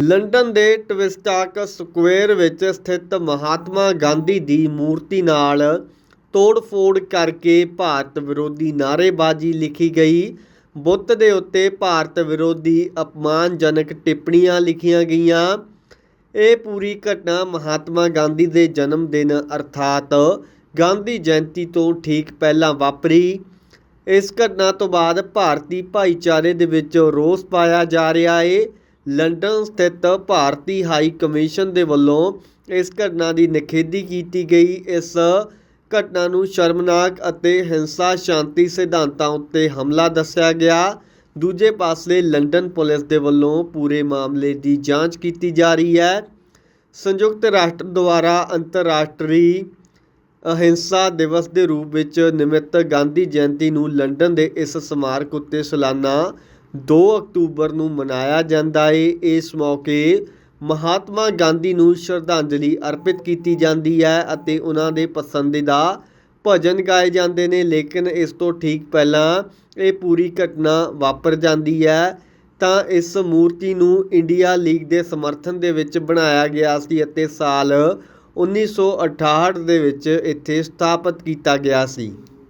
London ਦੇ ਟਵਿਸਟਾਕ square ਵਿੱਚ ਸਥਿਤ ਮਹਾਤਮਾ ਗਾਂਧੀ ਦੀ ਮੂਰਤੀ ਨਾਲ ਤੋੜ-ਫੋੜ ਕਰਕੇ ਭਾਰਤ ਵਿਰੋਧੀ ਨਾਅਰੇਬਾਜ਼ੀ ਲਿਖੀ ਗਈ। ਬੁੱਤ ਦੇ ਉੱਤੇ ਭਾਰਤ ਵਿਰੋਧੀ ਅਪਮਾਨਜਨਕ ਟਿੱਪਣੀਆਂ ਲਿਖੀਆਂ ਗਈਆਂ। ਇਹ ਪੂਰੀ ਘਟਨਾ ਮਹਾਤਮਾ ਗਾਂਧੀ ਦੇ ਜਨਮ ਦਿਨ ਅਰਥਾਤ ਗਾਂਧੀ ਜਯੰਤੀ ਤੋਂ ਠੀਕ ਪਹਿਲਾਂ ਵਾਪਰੀ। ਇਸ ਘਟਨਾ ਤੋਂ ਬਾਅਦ ਭਾਰਤੀ ਭਾਈਚਾਰੇ ਦੇ ਵਿੱਚ ਰੋਸ ਪਾਇਆ ਜਾ ਰਿਹਾ ਏ। ਲੰਡਨ ਸਥਿਤ ਭਾਰਤੀ ਹਾਈ ਕਮਿਸ਼ਨ ਦੇ ਵੱਲੋਂ ਇਸ ਘਟਨਾ ਦੀ ਨਿਖੇਧੀ ਕੀਤੀ ਗਈ। ਇਸ ਘਟਨਾ ਨੂੰ ਸ਼ਰਮਨਾਕ ਅਤੇ ਹਿੰਸਾ ਸ਼ਾਂਤੀ ਸਿਧਾਂਤਾਂ ਉੱਤੇ ਹਮਲਾ ਦੱਸਿਆ ਗਿਆ। ਦੂਜੇ ਪਾਸੇ ਲੰਡਨ ਪੁਲਿਸ ਦੇ ਵੱਲੋਂ ਪੂਰੇ ਮਾਮਲੇ ਦੀ ਜਾਂਚ ਕੀਤੀ ਜਾ ਰਹੀ ਹੈ। ਸੰਯੁਕਤ ਰਾਸ਼ਟਰ ਦੁਆਰਾ ਅੰਤਰਰਾਸ਼ਟਰੀ ਅਹਿੰਸਾ ਦਿਵਸ ਦੇ ਰੂਪ ਵਿੱਚ ਨਿਮਿਤ ਗਾਂਧੀ ਜਯੰਤੀ ਨੂੰ ਲੰਡਨ ਦੇ ਇਸ ਸਮਾਰਕ ਉੱਤੇ ਸਾਲਾਨਾ ਦੋ ਅਕਤੂਬਰ ਨੂੰ ਮਨਾਇਆ ਜਾਂਦਾ ਹੈ ਇਸ ਮੌਕੇ ਮਹਾਤਮਾ ਗਾਂਧੀ ਨੂੰ ਸ਼ਰਧਾਂਜਲੀ ਅਰਪਿਤ ਕੀਤੀ ਜਾਂਦੀ ਹੈ ਅਤੇ ਉਹਨਾਂ ਦੇ ਪਸੰਦੀਦਾ ਭਜਨ ਗਾਏ ਜਾਂਦੇ ਨੇ, ਲੇਕਿਨ ਇਸ ਤੋਂ ਠੀਕ ਪਹਿਲਾਂ ਇਹ ਪੂਰੀ ਘਟਨਾ ਵਾਪਰ ਜਾਂਦੀ ਹੈ। ਤਾਂ ਇਸ ਮੂਰਤੀ ਨੂੰ ਇੰਡੀਆ ਲੀਗ ਦੇ ਸਮਰਥਨ ਦੇ ਵਿੱਚ ਬਣਾਇਆ ਗਿਆ ਸੀ ਅਤੇ ਸਾਲ 1968 ਦੇ ਵਿੱਚ ਇੱਥੇ ਸਥਾਪਿਤ ਕੀਤਾ ਗਿਆ ਸੀ।